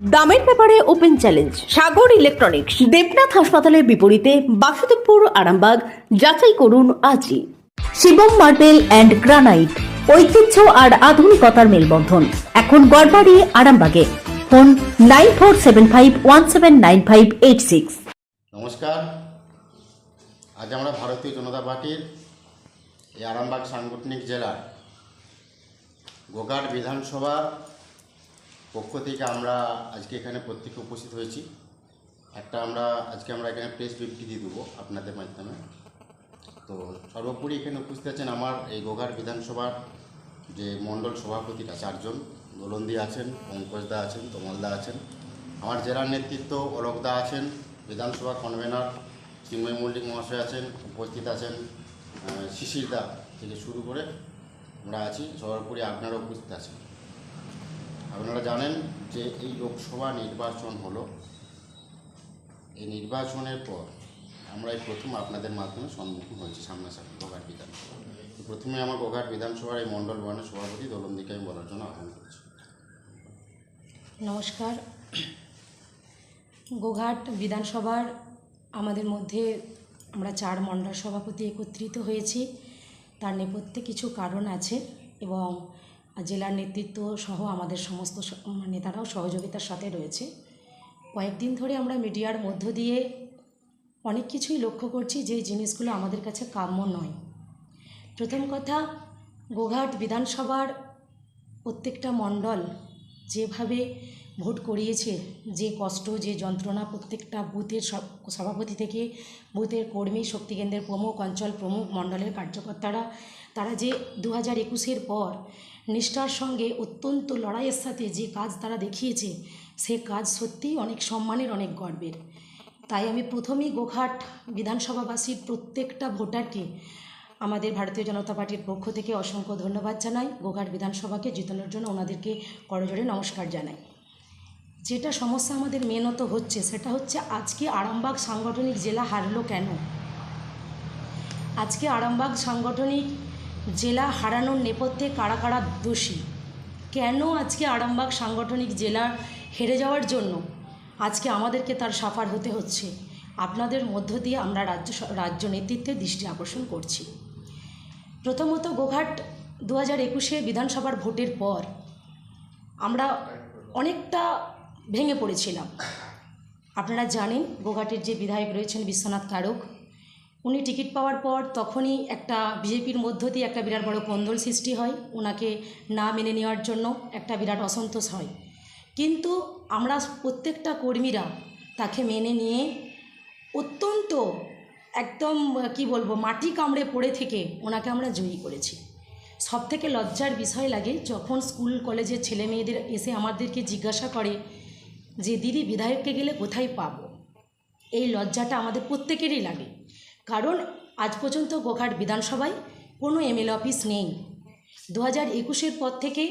দামের ব্যাপারে open challenge, Sagar electronics, Debnath হাসপাতালের বিপরীতে বাসুদেবপুর, আরামবাগ, যাচাই করুন আজই। শিবম মার্বেল অ্যান্ড গ্রানাইট, ঐতিহ্য আর আধুনিকতার মেলবন্ধন। এখন গড়বাড়ি, আরামবাগে। Phone nine four seven five one seven nine five eight six. নমস্কার। আজ আমরা ভারতীয় জনতা পার্টির এই আরামবাগ সাংগঠনিক জেলার গোঘাট বিধানসভার পক্ষ থেকে আমরা আজকে এখানে প্রত্যেকে উপস্থিত হয়েছি। একটা আমরা, আজকে আমরা এখানে প্রেস বিবৃতি দেবো আপনাদের মাধ্যমে। তো সর্বোপরি এখানে উপস্থিত আছেন আমার এই গোঘাট বিধানসভার যে মণ্ডল সভাপতিরা চারজন দোলন্দি আছেন পঙ্কজদা আছেন তমলদা আছেন। আমার জেলার নেতৃত্ব অলোকদা আছেন, বিধানসভা কনভেনার চিন্ময় মল্লিক মহাশয় আছেন, উপস্থিত আছেন শিশিরদা থেকে শুরু করে আমরা আছি। সর্বোপরি আপনারা উপস্থিত আছেন। আপনারা জানেন যে এই লোকসভা নির্বাচন হলো। এই নির্বাচনের পর আমরা এই প্রথম আপনাদের মাধ্যমে সম্মুখীন হয়েছি সামনাসামনি গোঘাট বিধানসভা। প্রথমে আমার গোঘাট বিধানসভার এই মণ্ডল বর্ণের সভাপতি দোলন্দিকে আমি বলার জন্য আহ্বান করছি। নমস্কার। গোঘাট বিধানসভার আমাদের মধ্যে আমরা চার মণ্ডল সভাপতি একত্রিত হয়েছি। তার নেপথ্যে কিছু কারণ আছে এবং জেলার নেতৃত্ব সহ আমাদের সমস্ত নেতারাও সহযোগিতার সাথে রয়েছে। কয়েকদিন ধরে আমরা মিডিয়ার মধ্য দিয়ে অনেক কিছুই লক্ষ্য করছি যে জিনিসগুলো আমাদের কাছে কাম্য নয়। প্রথম কথা, গোঘাট বিধানসভার প্রত্যেকটা মণ্ডল যেভাবে ভোট করিয়েছে, যে কষ্ট, যে যন্ত্রণা প্রত্যেকটা বুথের সভাপতি থেকে বুথের কর্মী শক্তিকেন্দ্রের প্রমুখ, অঞ্চল প্রমুখ, মণ্ডলের কার্যকর্তারা, তারা যে দু হাজার একুশের পর নিষ্ঠার সঙ্গে অত্যন্ত লড়াইয়ের সাথে যে কাজ তারা দেখিয়েছে, সে কাজ সত্যিই অনেক সম্মানের, অনেক গর্বের। তাই আমি প্রথমেই গোঘাট বিধানসভাবাসীর প্রত্যেকটা ভোটারকে আমাদের ভারতীয় জনতা পার্টির পক্ষ থেকে অসংখ্য ধন্যবাদ জানাই। গোঘাট বিধানসভাকে জিতানোর জন্য ওনাদেরকে করজোড়ে নমস্কার জানাই। যেটা সমস্যা আমাদের মেনত হচ্ছে, সেটা হচ্ছে আজকে আরামবাগ সাংগঠনিক জেলা হারলো কেন? আজকে আরামবাগ সাংগঠনিক জেলা হারানোর নেপথ্যে কারা কারা দোষী? কেন আজকে আরামবাগ সাংগঠনিক জেলা হেরে যাওয়ার জন্য আজকে আমাদেরকে তার সাফার হতে হচ্ছে? আপনাদের মধ্য দিয়ে আমরা রাজ্য রাজ্য নেতৃত্বের দৃষ্টি আকর্ষণ করছি। প্রথমত গোঘাট দু হাজার একুশে বিধানসভার ভোটের পর আমরা অনেকটা ভেঙে পড়েছিলাম। আপনারা জানেন গোঘাটের যে বিধায়ক রয়েছেন বিশ্বনাথ কারক। উনি টিকিট পাওয়ার পর তখনই একটা বিজেপির মধ্য দিয়ে একটা বিরাট বড় কন্দল সৃষ্টি হয় ওনাকে না মেনে নেওয়ার জন্য একটা বিরাট অসন্তোষ হয়। কিন্তু আমরা প্রত্যেকটা কর্মীরা তাকে মেনে নিয়ে অত্যন্ত একদম, কি বলব, মাটি কামড়ে পড়ে থেকে ওনাকে আমরা জয়ী করেছি। সব থেকে লজ্জার বিষয় লাগে, যখন স্কুল কলেজের ছেলে মেয়েদের এসে আমাদেরকে জিজ্ঞাসা করে যে, দিদি, বিধায়ককে গেলে কোথায় পাবো? এই লজ্জাটা আমাদের প্রত্যেকেরই লাগে। কারণ আজ পর্যন্ত গোঘাট বিধানসভায় কোনো এমএলএ অফিস নেই। দু হাজার একুশের পর থেকে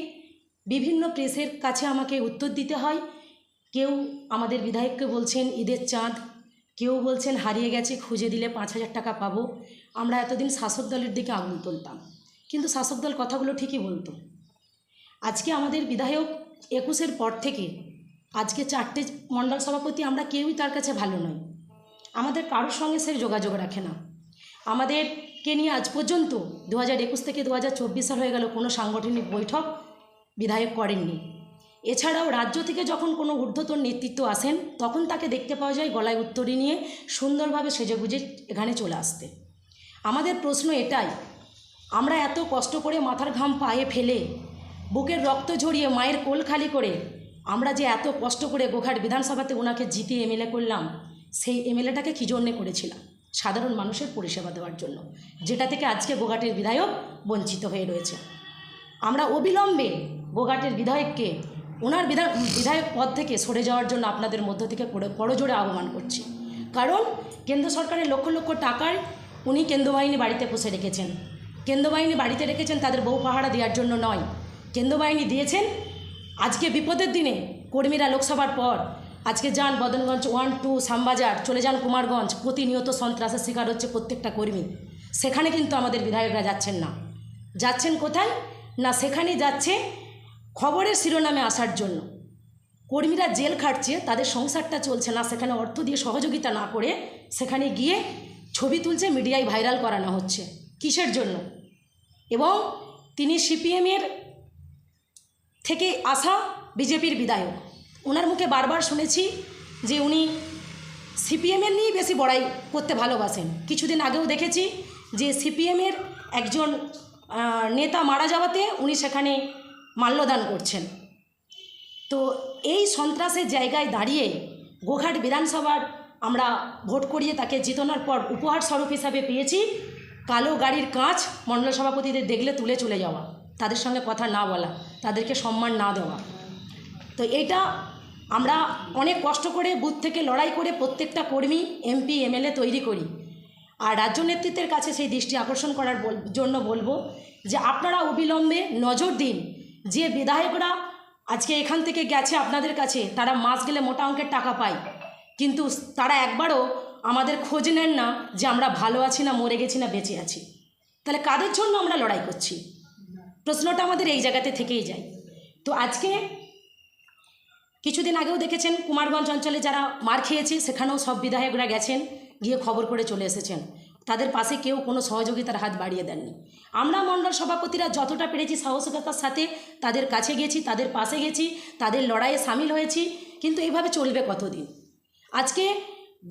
বিভিন্ন প্রেসের কাছে আমাকে উত্তর দিতে হয়, কেউ আমাদের বিধায়ককে বলছেন, ঈদের চাঁদ। কেউ বলছেন, হারিয়ে গেছে, খুঁজে দিলে পাঁচ হাজার টাকা পাবো। আমরা এতদিন শাসক দলের দিকে আঙুল তুলতাম। কিন্তু শাসক দল কথাগুলো ঠিকই বলতো। আজকে আমাদের বিধায়ক একুশের পর থেকে, আজকে চারটে মণ্ডল সভাপতি আমরা কেউই তার কাছে ভালো নয় আমাদের কারোর সঙ্গে সে যোগাযোগ রাখে না। আমাদেরকে নিয়ে আজ পর্যন্ত দু হাজার একুশ থেকে দু হাজার চব্বিশ সাল হয়ে গেল কোনো সাংগঠনিক বৈঠক বিধায়ক করেননি। এছাড়াও রাজ্য থেকে যখন কোনো ঊর্ধ্বতন নেতৃত্ব আসেন, তখন তাকে দেখতে পাওয়া যায় গলায় উত্তরী নিয়ে সুন্দরভাবে সেজেগুজে এখানে চলে আসতে। আমাদের প্রশ্ন এটাই, আমরা এত কষ্ট করে মাথার ঘাম পায়ে ফেলে, বুকের রক্ত ঝরিয়ে মায়ের কোল খালি করে আমরা যে এত কষ্ট করে গোঘাট বিধানসভাতে ওনাকে জিতিয়ে এমএলএ করলাম সেই এমএলএটাকে কী জন্যে করেছিলাম? সাধারণ মানুষের পরিষেবা দেওয়ার জন্য, যেটা থেকে আজকে গোঘাটের বিধায়ক বঞ্চিত হয়ে রয়েছে। আমরা অবিলম্বে গোঘাটের বিধায়ককে, ওনার বিধায়ক বিধায়ক পদ থেকে সরে যাওয়ার জন্য আপনাদের মধ্য থেকে করে- করজোড়ে আহ্বান করছি। কারণ কেন্দ্র সরকারের লক্ষ লক্ষ টাকায় উনি কেন্দ্র বাহিনী বাড়িতে পুষে রেখেছেন। কেন্দ্র বাহিনী বাড়িতে রেখেছেন তাদের বউ পাহারা দেওয়ার জন্য নয়। কেন্দ্র বাহিনী দিয়েছেন আজকে বিপদের দিনে কর্মীরা লোকসভার পর আজকে যান বদনগঞ্জ ওয়ান টু শ্যামবাজার, চলে যান কুমারগঞ্জ। প্রতিনিয়ত সন্ত্রাসের শিকার হচ্ছে প্রত্যেকটা কর্মী। সেখানে কিন্তু আমাদের বিধায়করা যাচ্ছেন না। যাচ্ছেন কোথায়? না, সেখানে যাচ্ছে খবরের শিরোনামে আসার জন্য। কর্মীরা জেল খাটছে, তাদের সংসারটা চলছে না, সেখানে অর্থ দিয়ে সহযোগিতা না করে সেখানে গিয়ে ছবি তুলছে, মিডিয়ায় ভাইরাল করানো হচ্ছে। কিসের জন্য? এবং তিনি সিপিএমের থেকে আসা বিজেপির বিধায়ক। ওনার মুখে বারবার শুনেছি যে উনি সিপিএমের নিয়েই বেশি বড়াই করতে ভালোবাসেন। কিছুদিন আগেও দেখেছি যে সিপিএমের একজন নেতা মারা যাওয়াতে উনি সেখানে মাল্যদান করছেন। তো এই সন্ত্রাসের জায়গায় দাঁড়িয়ে গোঘাট বিধানসভার আমরা ভোট করিয়ে তাকে জিতানোর পর উপহার স্বরূপ হিসাবে পেয়েছি। কালো গাড়ির কাঁচ মণ্ডল সভাপতিদের দেখলে তুলে চলে যাওয়া, তাদের সঙ্গে কথা না বলা, তাদেরকে সম্মান না দেওয়া। তো এটা আমরা অনেক কষ্ট করে বুথ থেকে লড়াই করে প্রত্যেকটা কর্মী, এমপি, এমএলএ তৈরি করি। আর রাজ্য নেতৃত্বের কাছে সেই দৃষ্টি আকর্ষণ করার জন্য বলব যে আপনারা অবিলম্বে নজর দিন। যে বিধায়করা আজকে এখান থেকে গেছে আপনাদের কাছে, তারা মাস গেলে মোটা অঙ্কের টাকা পায়। কিন্তু তারা একবারও আমাদের খোঁজ নেন না যে আমরা ভালো আছি না, মরে গেছি না, বেঁচে আছি। তাহলে কাদের জন্য আমরা লড়াই করছি? প্রশ্নটা আমাদের এই জায়গাতে থেকেই যায়। তো আজকে কিছুদিন আগেও দেখেছেন কুমারগঞ্জ অঞ্চলে যারা মার খেয়েছে, সেখানেও সব বিধায়করা গেছেন, গিয়ে খবর করে চলে এসেছেন। তাদের পাশে কেউ কোনো সহযোগিতার হাত বাড়িয়ে দেননি। আমরা মণ্ডল সভাপতিরা যতটা পেরেছি সাহসিকতার সাথে তাদের কাছে গেছি, তাদের পাশে গেছি, তাদের লড়াইয়ে সামিল হয়েছি, কিন্তু এভাবে চলবে কতদিন? আজকে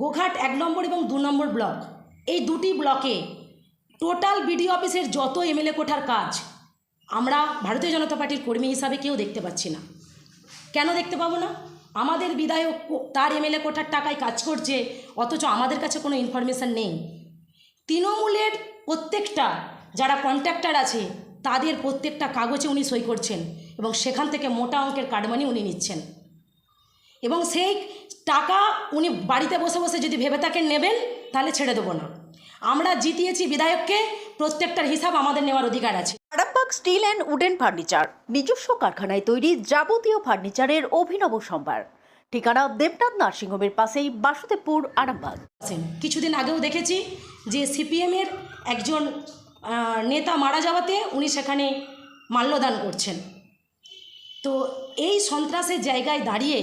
গোঘাট এক নম্বর এবং দু নম্বর ব্লক, এই দুটি ব্লকে টোটাল বিডিও অফিসের যত এমএলএ কোঠার কাজ, আমরা ভারতীয় জনতা পার্টির কর্মী হিসাবে কেউ দেখতে পাচ্ছি না। কেন দেখতে পাবো না? আমাদের বিধায়ক তার এমএলএ কোঠার টাকায় কাজ করছে, অথচ আমাদের কাছে কোনো ইনফরমেশান নেই। তৃণমূলের প্রত্যেকটা যারা কন্ট্রাক্টর আছে, তাদের প্রত্যেকটা কাগজে উনি সই করছেন এবং সেখান থেকে মোটা অঙ্কের কাটমানি উনি নিচ্ছেন। এবং সেই টাকা উনি বাড়িতে বসে বসে যদি ভেবে থাকেন নেবেন, তাহলে ছেড়ে দেবো না। আমরা জিতিয়েছি বিধায়ককে প্রত্যেকটার হিসাব আমাদের নেওয়ার অধিকার আছে। Arambagh steel and wooden furniture নিজস্ব কারখানায় তৈরি যাবতীয় ফার্নিচারের অভিনব সম্ভার। ঠিকানা দেবনাথ নার্সিংহোমের পাশেই বাসুদেবপুর আরামবাগ। কিছুদিন আগেও দেখেছি যে সিপিএমের একজন নেতা মারা যাওয়াতে উনি সেখানে মাল্যদান করছেন। তো এই সন্ত্রাসের জায়গায় দাঁড়িয়ে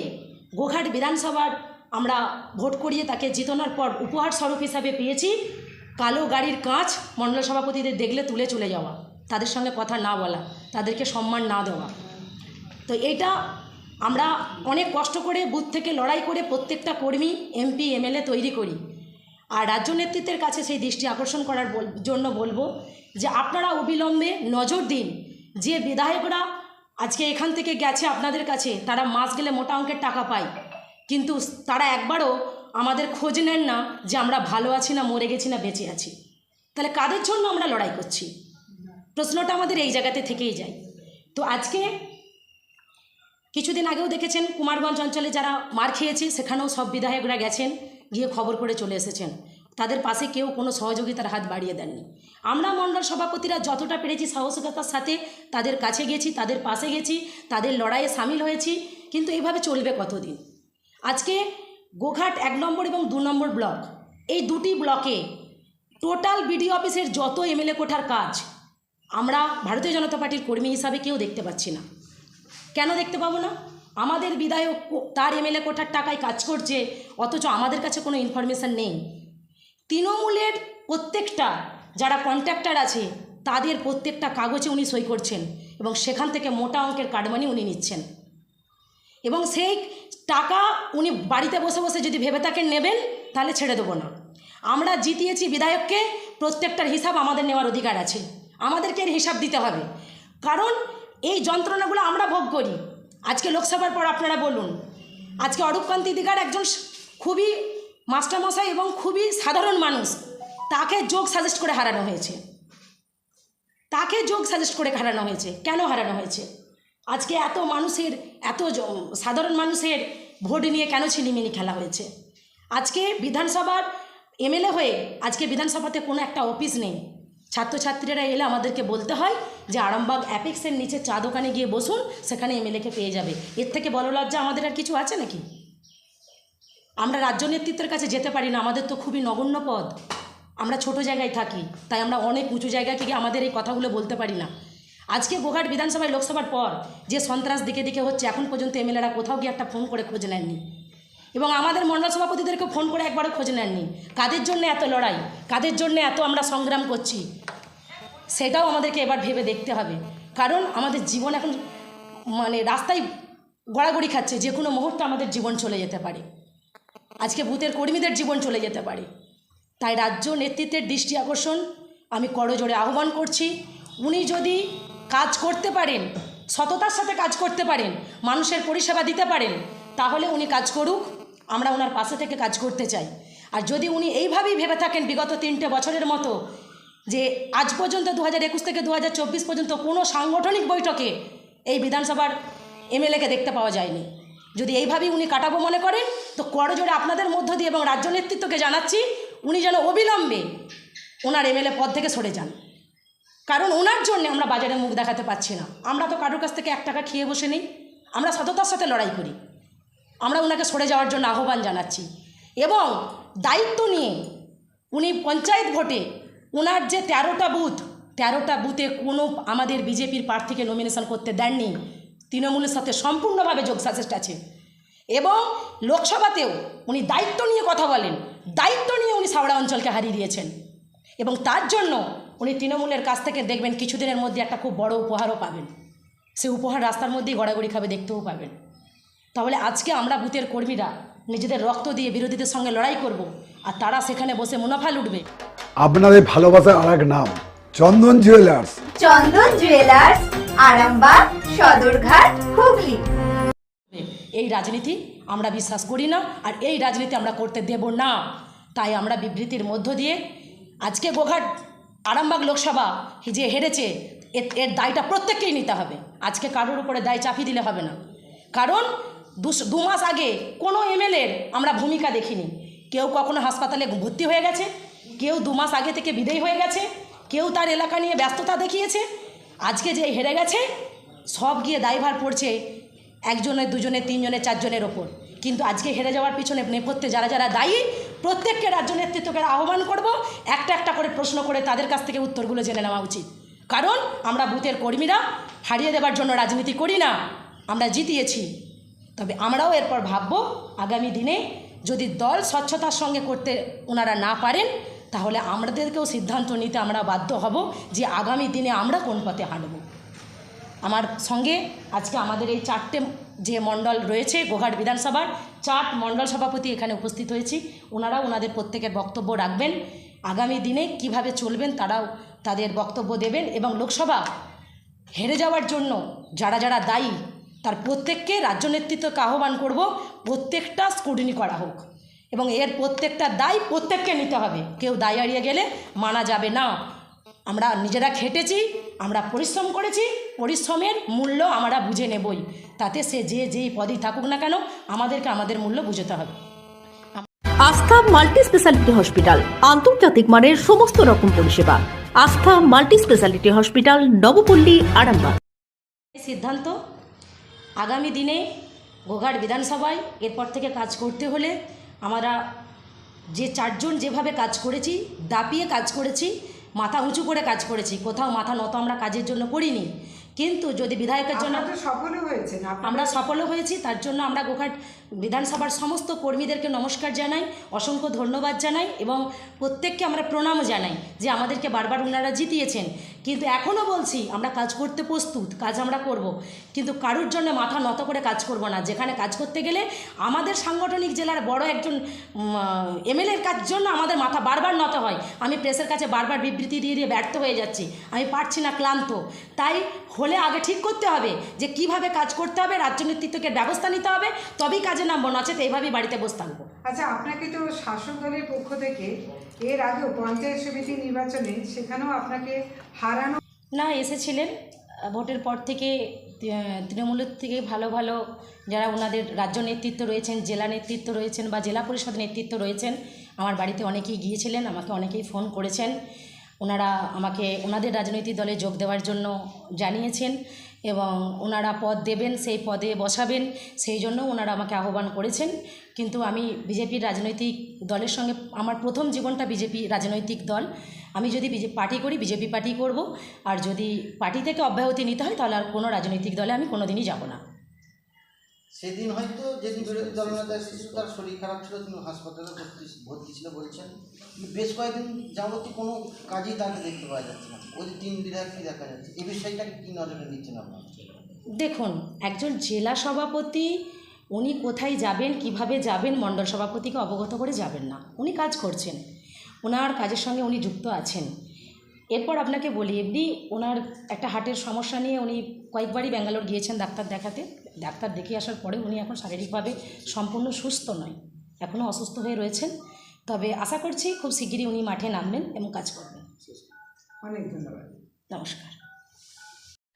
গোঘাট বিধানসভার আমরা ভোট করিয়ে তাকে জিতানোর পর উপহার স্বরূপ হিসাবে পেয়েছি। কালো গাড়ির কাঁচ মণ্ডল সভাপতিদের দেখলে তুলে চলে যাওয়া, তাদের সঙ্গে কথা না বলা, তাদেরকে সম্মান না দেওয়া। তো এইটা আমরা অনেক কষ্ট করে, বুথ থেকে লড়াই করে প্রত্যেকটা কর্মী, এমপি, এমএলএ তৈরি করি। আর রাজ্য নেতৃত্বের কাছে সেই দৃষ্টি আকর্ষণ করার জন্য বলব যে আপনারা অবিলম্বে নজর দিন। যে বিধায়করা আজকে এখান থেকে গেছে আপনাদের কাছে, তারা মাস গেলে মোটা অঙ্কের টাকা পায়। কিন্তু তারা একবারও আমাদের খোঁজ নেন না যে আমরা ভালো আছি না মরে গেছি না বেঁচে আছি। তাহলে কাদের জন্য আমরা লড়াই করছি? প্রশ্নটা আমাদের এই জায়গাতে থেকেই যায়। তো আজকে কিছুদিন আগেও দেখেছেন কুমারগঞ্জ অঞ্চলে যারা মার খেয়েছে, সেখানেও সব বিধায়করা গেছেন, গিয়ে খবর করে চলে এসেছেন। তাদের পাশে কেউ কোনো সহযোগিতার হাত বাড়িয়ে দেননি। আমরা মণ্ডল সভাপতিরা যতটা পেরেছি সাহসিকতার সাথে তাদের কাছে গেছি, তাদের পাশে গেছি, তাদের লড়াইয়ে সামিল হয়েছি, কিন্তু এভাবে চলবে কতদিন? আজকে গোঘাট এক নম্বর এবং দু নম্বর ব্লক। এই দুটি ব্লকে টোটাল বিডিও অফিসের যত এমএলএ কোঠার কাজ, আমরা ভারতীয় জনতা পার্টির কর্মী হিসাবে কেউ দেখতে পাচ্ছি না। কেন দেখতে পাবো না? আমাদের বিধায়ক তার এমএলএ কোঠার টাকায় কাজ করছে, অথচ আমাদের কাছে কোনো ইনফরমেশান নেই। তৃণমূলের প্রত্যেকটা যারা কন্ট্রাক্টর আছে, তাদের প্রত্যেকটা কাগজে উনি সই করছেন এবং সেখান থেকে মোটা অঙ্কের কাটমানি উনি নিচ্ছেন। এবং সেই টাকা উনি বাড়িতে বসে বসে যদি ভেবে থাকেন নেবেন, তাহলে ছেড়ে দেবো না। আমরা জিতিয়েছি বিধায়ককে, প্রত্যেকটার হিসাব আমাদের নেওয়ার অধিকার আছে। আমাদেরকে এর হিসাব দিতে হবে। কারণ এই যন্ত্রণাগুলো আমরা ভোগ করি। আজকে লোকসভার পর আপনারা বলুন, আজকে অরূপকান্তি দিঘার একজন খুবই মাস্টারমশাই এবং খুবই সাধারণ মানুষ, তাকে যোগ সাজেস্ট করে হারানো হয়েছে। তাকে যোগ সাজেস্ট করে হারানো হয়েছে। কেন হারানো হয়েছে? আজকে এত মানুষের, এত সাধারণ মানুষের ভোট নিয়ে কেন ছিনিমিনি খেলা হয়েছে? আজকে বিধানসভার এমএলএ হয়ে আজকে বিধানসভাতে কোনো একটা অফিস নেই। ছাত্রছাত্রীরা এলে আমাদেরকে বলতে হয় যে আরামবাগ অ্যাপেক্সের নিচে চা দোকানে গিয়ে বসুন, সেখানে এমএলএকে পেয়ে যাবে। এর থেকে বড় লজ্জা আমাদের আর কিছু আছে নাকি? আমরা রাজ্য নেতৃত্বের কাছে যেতে পারি না, আমাদের তো খুবই নগণ্য পদ আমরা ছোট জায়গায় থাকি, তাই আমরা অনেক উঁচু জায়গায় গিয়ে আমাদের এই কথাগুলো বলতে পারি না। আজকে গোঘাট বিধানসভায় লোকসভার পর যে সন্ত্রাস দিকে দিকে হচ্ছে, এখন পর্যন্ত এমএলএরা কোথাও গিয়ে একটা ফোন করে খোঁজ নেননি। এবং আমাদের মণ্ডল সভাপতিদেরকে ফোন করে একবারও খোঁজ নেননি। কাদের জন্য এত লড়াই? কাদের জন্য এত আমরা সংগ্রাম করছি? সেটাও আমাদেরকে এবার ভেবে দেখতে হবে। কারণ আমাদের জীবন এখন মানে রাস্তায় গড়াগড়ি খাচ্ছে, যে কোনো মুহূর্তে আমাদের জীবন চলে যেতে পারে। আজকে বুথের কর্মীদের জীবন চলে যেতে পারে। তাই রাজ্য নেতৃত্বের দৃষ্টি আকর্ষণ, আমি করজোড়ে আহ্বান করছি, উনি যদি কাজ করতে পারেন, সততার সাথে কাজ করতে পারেন, মানুষের পরিষেবা দিতে পারেন, তাহলে উনি কাজ করুক, আমরা ওনার পাশে থেকে কাজ করতে চাই। আর যদি উনি এইভাবেই ভেবে থাকেন বিগত তিনটে বছরের মতো, যে আজ পর্যন্ত দু একুশ থেকে দু হাজার চব্বিশ পর্যন্ত কোনো সাংগঠনিক বৈঠকে এই বিধানসভার এমএলএকে দেখতে পাওয়া যায়নি। যদি এইভাবেই উনি কাটাবো মনে করেন, তো করজোড়ে আপনাদের মধ্য দিয়ে এবং রাজ্য নেতৃত্বকে জানাচ্ছি, উনি যেন অবিলম্বে ওনার এমএলএ পদ থেকে সরে যান। কারণ ওনার জন্য আমরা বাজারে মুখ দেখাতে পাচ্ছি না। আমরা তো কারোর কাছ থেকে এক টাকা খেয়ে বসে নেই। আমরা সততার সাথে লড়াই করি। আমরা ওনাকে সরে যাওয়ার জন্য আহ্বান জানাচ্ছি। এবং দায়িত্ব নিয়ে উনি পঞ্চায়েত ভোটে ওনার যে তেরোটা বুথ, তেরোটা বুথে কোনো আমাদের বিজেপির প্রার্থীকে নমিনেশন করতে দেননি। তৃণমূলের সাথে সম্পূর্ণভাবে যোগসাজেস্ট আছে। এবং লোকসভাতেও উনি দায়িত্ব নিয়ে কথা বলেন। দায়িত্ব নিয়ে উনি সাবড়া অঞ্চলকে হারিয়ে দিয়েছেন। এবং তার জন্য উনি তৃণমূলের কাছ থেকে দেখবেন কিছুদিনের মধ্যে একটা খুব বড় উপহারও পাবেন। সে উপহার রাস্তার মধ্যেই গড়াগড়ি খাবে দেখতেও পাবেন। তাহলে আজকে আমরা বুথের কর্মীরা নিজেদের রক্ত দিয়ে বিরোধীদের সঙ্গে লড়াই করব আর তারা সেখানে বসে মুনাফা লুটবে। আপনাদের ভালোবাসার আর এক নাম চন্দন জুয়েলার্স চন্দন জুয়েলার্স আরামবাগ সদরঘাট হুগলি। এই রাজনীতি আমরা বিশ্বাস করি না আর এই রাজনীতি আমরা করতে দেব না। তাই আমরা বিবৃতির মধ্য দিয়ে আজকে গোঘাট আরামবাগ লোকসভা যে হেরেছে, এর দায়টা প্রত্যেককেই নিতে হবে। আজকে কারোর উপরে দায় চাপিয়ে দিলে হবে না। কারণ দু মাস আগে কোনো এমএলএর আমরা ভূমিকা দেখিনি। কেউ কখনো হাসপাতালে ভর্তি হয়ে গেছে, কেউ দু মাস আগে থেকে বিদায় হয়ে গেছে, কেউ তার এলাকা নিয়ে ব্যস্ততা দেখিয়েছে। আজকে যে হেরে গেছে, সব গিয়ে দায়ভার পড়ছে একজনের, দুজনের, তিনজনের, চারজনের ওপর। কিন্তু আজকে হেরে যাওয়ার পিছনে নেপথ্যে যারা যারা দায়ী, প্রত্যেককে রাজ্য নেতৃত্বকে আহ্বান করব, একটা একটা করে প্রশ্ন করে তাদের কাছ থেকে উত্তরগুলো জেনে নেওয়া উচিত। কারণ আমরা বুথের কর্মীরা, হারিয়ে দেওয়ার জন্য রাজনীতি করি না, আমরা জিতিয়েছি। তবে আমরাও এরপর ভাববো, আগামী দিনে যদি দল স্বচ্ছতার সঙ্গে করতে ওনারা না পারেন, তাহলে আমাদেরকেও সিদ্ধান্ত নিতে আমরা বাধ্য হব যে আগামী দিনে আমরা কোন পথে হাঁটবো। আমার সঙ্গে আজকে আমাদের এই চারটে যে মণ্ডল রয়েছে, গোঘাট বিধানসভার চার মণ্ডল সভাপতি এখানে উপস্থিত হয়েছি। ওনারাও ওনাদের প্রত্যেকের বক্তব্য রাখবেন। আগামী দিনে কীভাবে চলবেন তারাও তাদের বক্তব্য দেবেন এবং লোকসভা হেরে যাওয়ার জন্য যারা যারা দায়ী, তার প্রত্যেককে রাজ্য নেতৃত্বকে আহ্বান করব, প্রত্যেকটা স্কুটিনি করা হোক। এবং এর প্রত্যেকটা দায় প্রত্যেককে নিতে হবে। কেউ দায় এড়িয়ে গেলে মানা যাবে না। আমরা নিজেরা খেটেছি, আমরা পরিশ্রম করেছি পরিশ্রমের মূল্য আমরা বুঝে নেবই। তাতে সে যে যেই পদেই থাকুক না কেন আমাদেরকে আমাদের মূল্য বুঝতে হবে। আস্থা মাল্টি স্পেশালিটি হসপিটাল আন্তর্জাতিক মানের সমস্ত রকম পরিষেবা। Astha multi speciality hospital Nabapalli Arambagh. সিদ্ধান্ত আগামী দিনে গোঘাট বিধানসভায় এরপর থেকে কাজ করতে হলে আমরা যে চারজন যেভাবে কাজ করেছি দাপিয়ে কাজ করেছি মাথা উঁচু করে কাজ করেছি কোথাও মাথা নত আমরা কাজের জন্য করিনি কিন্তু যদি বিধায়কের জন্য আমরা সফলও হয়েছি তার জন্য আমরা গোঘাট বিধানসভার সমস্ত কর্মীদেরকে নমস্কার জানাই, অসংখ্য ধন্যবাদ জানাই এবং প্রত্যেককে আমরা প্রণাম জানাই যে আমাদেরকে বারবার ওনারা জিতিয়েছেন। কিন্তু এখনও বলছি, আমরা কাজ করতে প্রস্তুত, কাজ আমরা করব। কিন্তু কারুর জন্য মাথা নত করে কাজ করব না। যেখানে কাজ করতে গেলে আমাদের সাংগঠনিক জেলার বড় একজন এমএলএর কাজ জন্য আমাদের মাথা বারবার নত হয়। আমি প্রেসের কাছে বারবার বিবৃতি দিয়ে দিয়ে ব্যর্থ হয়ে যাচ্ছি। আমি পারছি না, ক্লান্ত। তাই হলে আগে ঠিক করতে হবে যে কীভাবে কাজ করতে হবে, রাজ্য নেতৃত্বকে ব্যবস্থা নিতে হবে, তবেই কাজে নামবো নচেত এইভাবেই বাড়িতে বসে থাকব। আচ্ছা আপনাকে তো শাসক দলের পক্ষ থেকে এর আগেও পঞ্চায়েত সমিতি নির্বাচনে সেখানেও আপনাকে হারানো না এসেছিলেন। ভোটের পর থেকে তৃণমূলের থেকে ভালো ভালো যারা ওনাদের রাজ্য নেতৃত্ব রয়েছেন জেলা নেতৃত্ব রয়েছেন বা জেলা পরিষদ নেতৃত্ব রয়েছেন আমার বাড়িতে অনেকেই গিয়েছিলেন আমাকে অনেকেই ফোন করেছেন। ওনারা আমাকে ওনাদের রাজনৈতিক দলে যোগ দেওয়ার জন্য জানিয়েছেন। এবং ওনারা পদ দেবেন, সেই পদে বসাবেন, সেই জন্য ওনারা আমাকে আহ্বান করেছেন। কিন্তু আমি বিজেপির রাজনৈতিক দলের সঙ্গে, আমার প্রথম জীবনটা বিজেপি রাজনৈতিক দল। আমি যদি বিজেপি পার্টি করি, বিজেপি পার্টি করব। আর যদি পার্টি থেকে অব্যাহতি নিতে হয়, তাহলে আর কোনো রাজনৈতিক দলে আমি কোনোদিনই যাব না। সেদিন হয়তো যেদিন বিরোধী দলনেতা এসেছিল তার শরীর খারাপ ছিল তিনি হাসপাতালে ভর্তি ভর্তি ছিল বলছেন। বেশ কয়েকদিন যাবতীয় কোনো কাজই তাকে দেখতে পাওয়া যাচ্ছে না। ওই তিন বিধায়ক কি দেখা যাচ্ছে? এই বিষয়টাকে কী নজরে নিচ্ছেন আপনার? দেখুন একজন জেলা সভাপতি উনি কোথায় যাবেন কীভাবে যাবেন মণ্ডল সভাপতিকে অবগত করে যাবেন না। উনি কাজ করছেন। ওনার কাজের সঙ্গে উনি যুক্ত আছেন। এরপর আপনাকে বলি এমনি ওনার একটা হার্টের সমস্যা নিয়ে উনি কয়েকবারই ব্যাঙ্গালোর গিয়েছেন ডাক্তার দেখাতে। ডাক্তার দেখিয়ে আসার পরে উনি এখন শারীরিকভাবে সম্পূর্ণ সুস্থ নয় এখনও অসুস্থ হয়ে রয়েছেন। তবে আশা করছি খুব শিগগিরই উনি মাঠে নামবেন এবং কাজ করবেন। অনেক ধন্যবাদ। নমস্কার।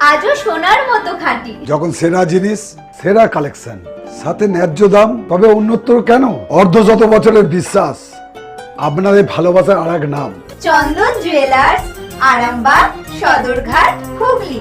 আজও সোনার মতো খাঁটি। যখন সেরা জিনিস সেরা কালেকশন সাথে ন্যায্য দাম তবে উন্নতর কেন? অর্ধ শত বছরের বিশ্বাস আপনাদের ভালোবাসার আর এক নাম। চন্দন জুয়েলার্স আরামবাগ সদরঘাট হুগলি।